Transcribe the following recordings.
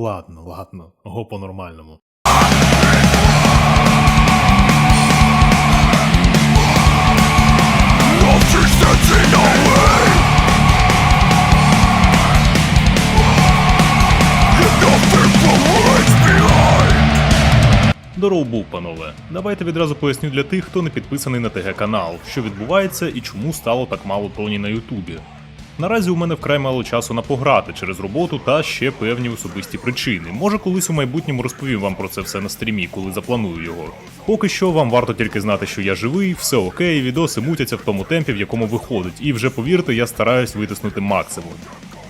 ладно, ладно, го по-нормальному. Здоров був, панове. Давайте відразу поясню для тих, хто не підписаний на ТГ канал, що відбувається і чому стало так мало тоні на Ютубі. Наразі у мене вкрай мало часу на пограти через роботу та ще певні особисті причини. Може, колись у майбутньому розповім вам про це все на стрімі, коли запланую його. Поки що вам варто тільки знати, що я живий, все окей, відоси мутяться в тому темпі, в якому виходить, і вже повірте, я стараюсь витиснути максимум.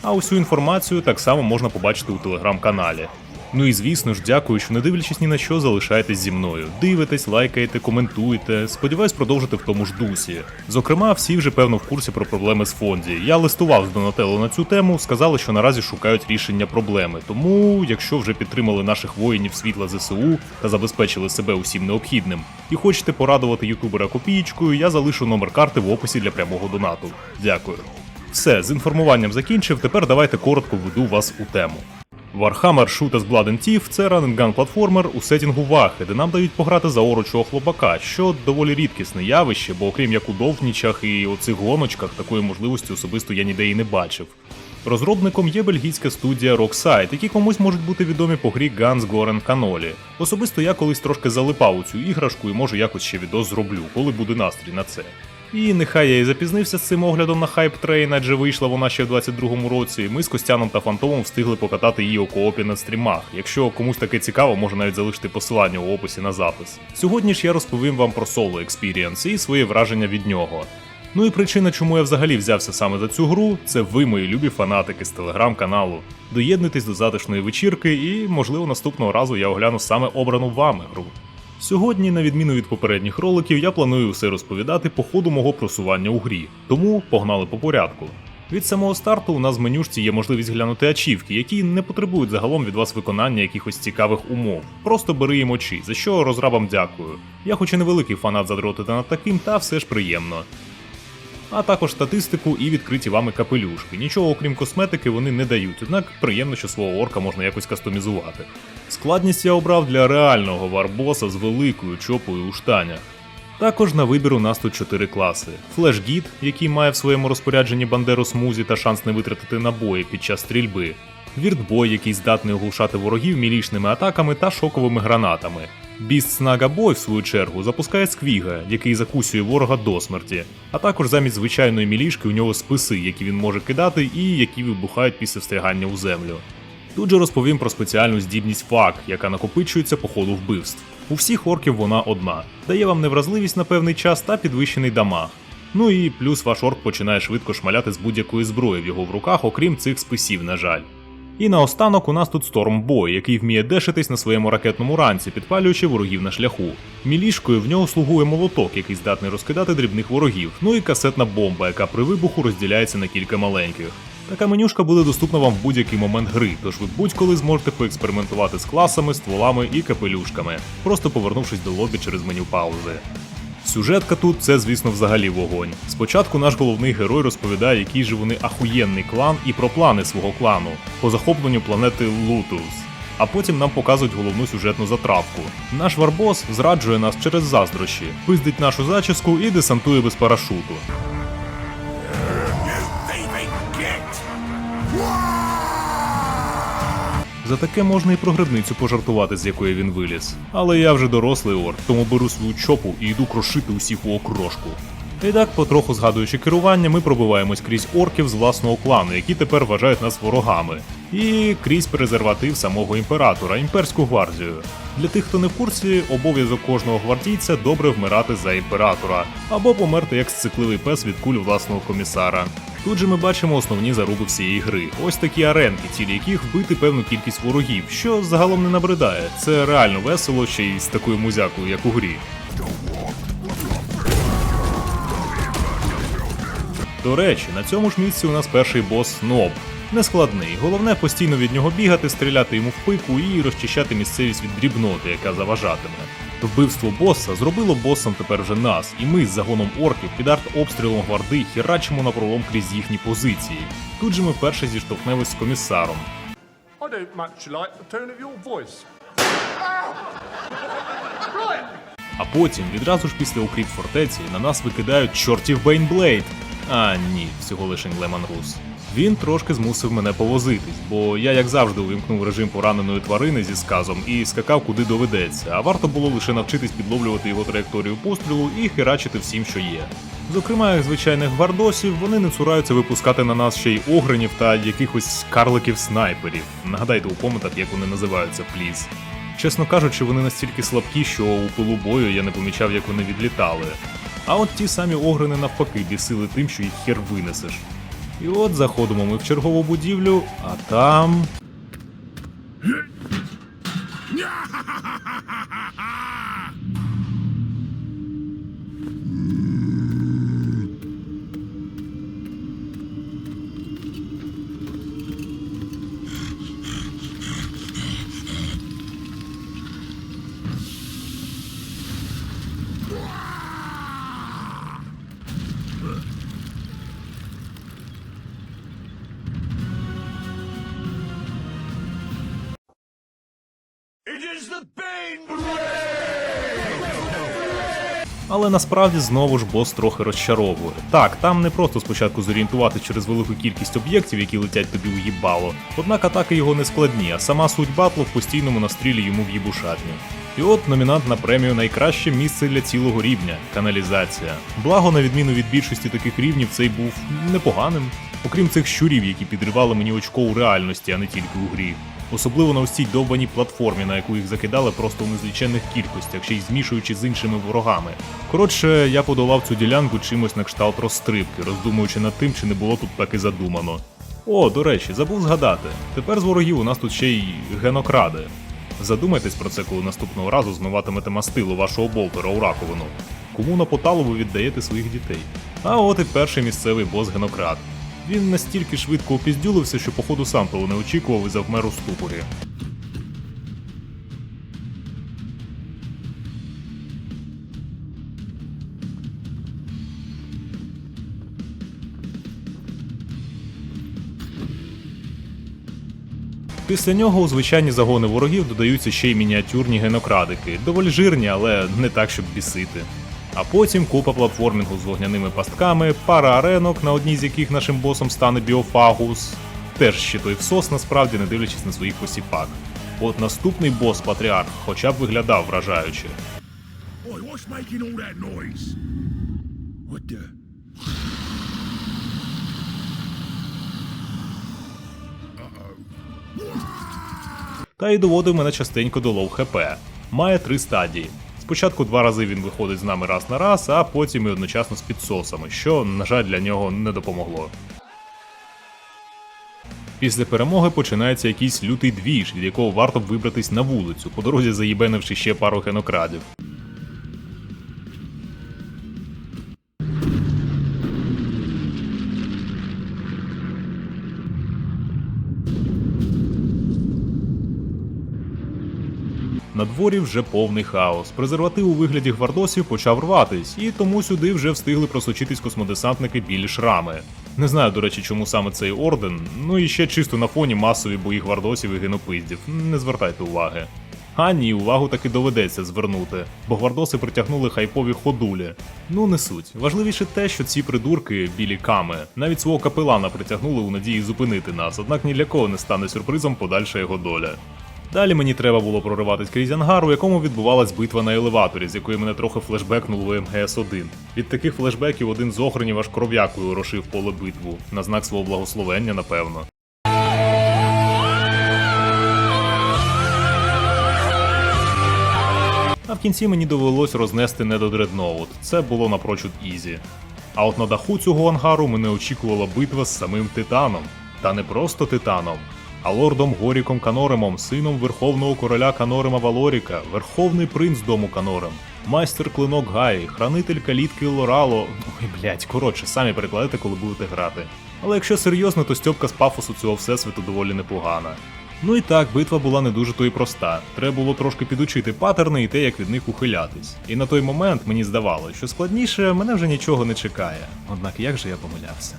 А усю інформацію так само можна побачити у телеграм-каналі. Ну і звісно ж, дякую, що не дивлячись ні на що, залишаєтесь зі мною. Дивитесь, лайкаєте, коментуєте. Сподіваюсь, продовжити в тому ж дусі. Зокрема, всі вже певно в курсі про проблеми з фонді. Я листував з Донателло на цю тему, сказали, що наразі шукають рішення проблеми. Тому, якщо вже підтримали наших воїнів світла ЗСУ та забезпечили себе усім необхідним, і хочете порадувати ютубера копієчкою, я залишу номер карти в описі для прямого донату. Дякую. Все, з інформуванням закінчив. Тепер давайте коротко введу вас у тему. Warhammer Shoot as Blood and Thief – це раненган платформер у сетінгу Вахи, де нам дають пограти за орочого хлопака, що доволі рідкісне явище, бо окрім як у довнічах і оцих гоночках, такої можливості особисто я ніде і не бачив. Розробником є бельгійська студія Rockside, які комусь можуть бути відомі по грі Guns Goren Cannoli. Особисто я колись трошки залипав у цю іграшку і може якось ще відос зроблю, коли буде настрій на це. І нехай я і запізнився з цим оглядом на хайп трейн, адже вийшла вона ще в 22-му році. Ми з Костяном та Фантомом встигли покатати її у коопі на стрімах. Якщо комусь таке цікаво, можна навіть залишити посилання у описі на запис. Сьогодні ж я розповім вам про Solo Experience і свої враження від нього. Ну і причина, чому я взагалі взявся саме за цю гру, це ви, мої любі фанатики з телеграм-каналу. Доєднуйтесь до затишної вечірки, і, можливо, наступного разу я огляну саме обрану вами гру. Сьогодні, на відміну від попередніх роликів, я планую все розповідати по ходу мого просування у грі, тому погнали по порядку. Від самого старту у нас в менюшці є можливість глянути ачівки, які не потребують загалом від вас виконання якихось цікавих умов. Просто бери їм очі, за що розрабам дякую. Я хоч і невеликий фанат задротити над таким, та все ж приємно. А також статистику і відкриті вами капелюшки. Нічого окрім косметики вони не дають, однак приємно, що свого орка можна якось кастомізувати. Складність я обрав для реального варбоса з великою чопою у штанях. Також на вибір у нас тут 4 класи: флеш-гід, який має в своєму розпорядженні бандеру смузі та шанс не витратити набої під час стрільби, віртбой, який здатний оглушати ворогів мілічними атаками та шоковими гранатами. Біст Снага Бой, в свою чергу, запускає сквіга, який закусює ворога до смерті. А також замість звичайної мілішки у нього списи, які він може кидати і які вибухають після встрягання у землю. Тут же розповім про спеціальну здібність фак, яка накопичується по ходу вбивств. У всіх орків вона одна, дає вам невразливість на певний час та підвищений дамаг. Ну і плюс ваш орк починає швидко шмаляти з будь-якої зброї в його в руках, окрім цих списів, на жаль. І наостанок у нас тут Стормбой, який вміє дешитись на своєму ракетному ранці, підпалюючи ворогів на шляху. Мілішкою в нього слугує молоток, який здатний розкидати дрібних ворогів, ну і касетна бомба, яка при вибуху розділяється на кілька маленьких. Така менюшка буде доступна вам в будь-який момент гри, тож ви будь-коли зможете поекспериментувати з класами, стволами і капелюшками, просто повернувшись до лобі через меню паузи. Сюжетка тут це, звісно, взагалі вогонь. Спочатку наш головний герой розповідає, який же вони ахуєнний клан і про плани свого клану по захопленню планети Лутус. А потім нам показують головну сюжетну затравку. Наш варбос зраджує нас через заздрощі, пиздить нашу зачіску і десантує без парашуту. За таке можна і про грибницю пожартувати, з якої він виліз. Але я вже дорослий орк, тому беру свою чопу і йду крошити усіх у окрошку. І так, потроху згадуючи керування, ми пробиваємось крізь орків з власного клану, які тепер вважають нас ворогами, і крізь презерватив самого імператора, імперську гвардію. Для тих, хто не в курсі, обов'язок кожного гвардійця добре вмирати за імператора, або померти як сцикливий пес від куль власного комісара. Тут же ми бачимо основні заруби всієї гри. Ось такі аренки, цілі яких вбити певну кількість ворогів, що загалом не набридає. Це реально весело ще й з такою музякою, як у грі. До речі, на цьому ж місці у нас перший бос Ноб. Нескладний, головне постійно від нього бігати, стріляти йому в пику і розчищати місцевість від дрібноти, яка заважатиме. Вбивство боса зробило босом тепер вже нас, і ми з загоном орків під арт-обстрілом гварди херачимо на пролом крізь їхні позиції. Тут же ми вперше зіштовхнемось з комісаром. I don't much like the tone of your voice. Right. А потім, відразу ж після укріп фортеці, на нас викидають чортів Бейнблейд. А ні, всього лише Леман Рус. Він трошки змусив мене повозитись, бо я, як завжди, увімкнув режим пораненої тварини зі сказом і скакав куди доведеться, а варто було лише навчитись підловлювати його траєкторію пострілу і херачити всім, що є. Зокрема, як звичайних гвардосів, вони не цураються випускати на нас ще й огренів та якихось карликів-снайперів. Нагадайте у коментах, як вони називаються, пліз. Чесно кажучи, вони настільки слабкі, що у пилу бою я не помічав, як вони відлітали. А от ті самі огрини навпаки бісили тим, що їх хер винесеш. І от заходимо ми в чергову будівлю, а там. Але насправді знову ж бос трохи розчаровує. Так, там не просто спочатку зорієнтувати через велику кількість об'єктів, які летять тобі у їбало. Однак атаки його не складні, а сама суть батлу в постійному настрілі йому в їбушатню. І от номінант на премію найкраще місце для цілого рівня каналізація. Благо, на відміну від більшості таких рівнів, цей був непоганим. Окрім цих щурів, які підривали мені очко у реальності, а не тільки у грі. Особливо на ось цій довбаній платформі, на яку їх закидали просто у незліченних кількостях, ще й змішуючи з іншими ворогами. Коротше, я подолав цю ділянку чимось на кшталт розстрибки, роздумуючи над тим, чи не було тут так і задумано. О, до речі, забув згадати. Тепер з ворогів у нас тут ще й генокради. Задумайтесь про це, коли наступного разу змиватимете мастилу вашого болтера у раковину. Кому на поталу ви віддаєте своїх дітей? А от і перший місцевий бос генокрад. Він настільки швидко опіздюлився, що походу сам того не очікував і завмер у ступорі. Після нього у звичайні загони ворогів додаються ще й мініатюрні генокрадики, доволі жирні, але не так, щоб бісити. А потім купа платформінгу з вогняними пастками, пара аренок, на одній з яких нашим босом стане Біофагус. Теж ще той всос, насправді не дивлячись на своїх посіпак. От наступний бос Патріарх хоча б виглядав вражаюче. Oi, what's making all that noise? What the? Та й доводив мене частенько до лоу ХП. Має три стадії. Спочатку два рази він виходить з нами раз на раз, а потім і одночасно з підсосами, що, на жаль, для нього не допомогло. Після перемоги починається якийсь лютий двіж, від якого варто вибратись на вулицю, по дорозі заїбенивши ще пару генокрадів. На дворі вже повний хаос. Презерватив у вигляді гвардосів почав рватись, і тому сюди вже встигли просочитись космодесантники білі шрами. Не знаю, до речі, чому саме цей орден, ну і ще чисто на фоні масові бої гвардосів і генопиздів. Не звертайте уваги. А ні, увагу таки доведеться звернути, бо гвардоси притягнули хайпові ходулі. Ну не суть. Важливіше те, що ці придурки, білі ками, навіть свого капелана притягнули у надії зупинити нас, однак ні для кого не стане сюрпризом подальша його доля. Далі мені треба було прориватись крізь ангар, у якому відбувалась битва на елеваторі, з якої мене трохи флешбекнуло в МГС-1. Від таких флешбеків один з охренів аж кров'якою орошив поле битву, на знак свого благословення, напевно. А в кінці мені довелось рознести недодредноут. Це було напрочуд ізі. А от на даху цього ангару мене очікувала битва з самим Титаном. Та не просто Титаном, а лордом Горіком Каноремом, сином верховного короля Канорема Валоріка, верховний принц дому Канорем, майстер клинок Гаї, хранитель калітки Лорало. Ой, блять, коротше, самі перекладете, коли будете грати. Але якщо серйозно, то стьопка з пафосу цього всесвіту доволі непогана. Ну і так, битва була не дуже то й проста. Треба було трошки підучити паттерни і те, як від них ухилятись. І на той момент мені здавалося, що складніше мене вже нічого не чекає. Однак як же я помилявся?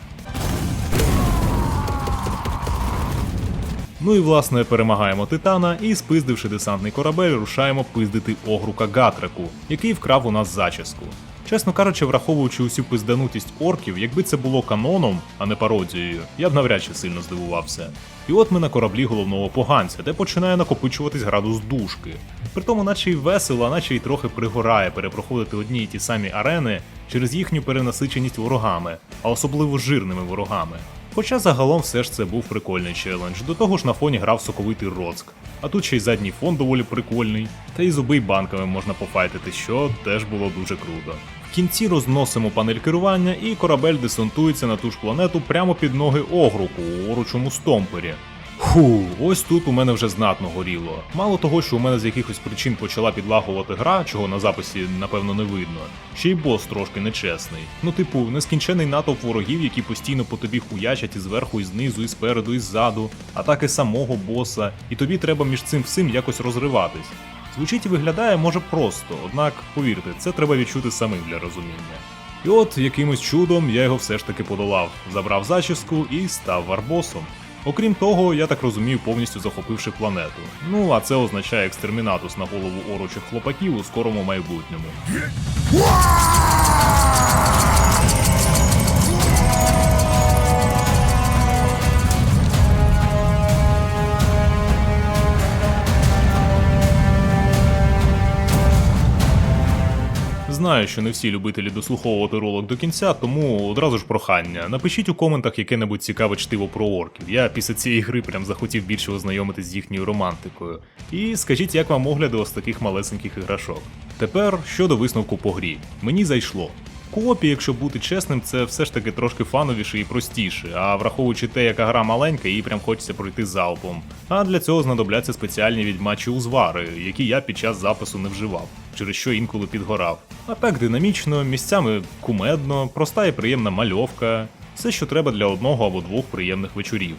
Ну і власне перемагаємо Титана і, спиздивши десантний корабель, рушаємо пиздити огрука Гатреку, який вкрав у нас зачіску. Чесно кажучи, враховуючи усю пизданутість орків, якби це було каноном, а не пародією, я б навряд чи сильно здивувався. І от ми на кораблі головного поганця, де починає накопичуватись градус душки. Притому, наче й весело, а наче й трохи пригорає перепроходити одні й ті самі арени через їхню перенасиченість ворогами, а особливо жирними ворогами. Хоча загалом все ж це був прикольний челендж, до того ж на фоні грав соковитий Роцк. А тут ще й задній фон доволі прикольний, та й зуби банками можна пофайтити, що теж було дуже круто. В кінці розносимо панель керування, і корабель десантується на ту ж планету прямо під ноги огруку у оручому стомпері. Фу, ось тут у мене вже знатно горіло. Мало того, що у мене з якихось причин почала підлагувати гра, чого на записі напевно не видно. Ще й бос трошки нечесний. Ну, типу, нескінчений натовп ворогів, які постійно по тобі хуячать і зверху, і знизу, і спереду, і ззаду, атаки самого боса, і тобі треба між цим всім якось розриватись. Звучить і виглядає може просто, однак, повірте, це треба відчути самим для розуміння. І от якимось чудом я його все ж таки подолав, забрав зачіску і став варбосом. Окрім того, я так розумію, повністю захопивши планету. Ну а це означає екстермінатус на голову оручих хлопаків у скорому майбутньому. Знаю, що не всі любителі дослуховувати ролик до кінця, тому одразу ж прохання. Напишіть у коментах яке-небудь цікаве чтиво про орків. Я після цієї гри прям захотів більше ознайомитись з їхньою романтикою. І скажіть, як вам огляди ось таких малесеньких іграшок. Тепер щодо висновку по грі. Мені зайшло. Коопі, якщо бути чесним, це все ж таки трошки фановіше і простіше, а враховуючи те, яка гра маленька, її прям хочеться пройти залпом. А для цього знадобляться спеціальні відьмачі узвари, які я під час запису не вживав, через що інколи підгорав. А так динамічно, місцями кумедно, проста і приємна мальовка, все, що треба для одного або двох приємних вечорів.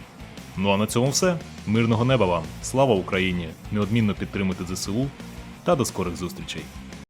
Ну а на цьому все. Мирного неба вам, слава Україні! Неодмінно підтримуйте ЗСУ та до скорих зустрічей.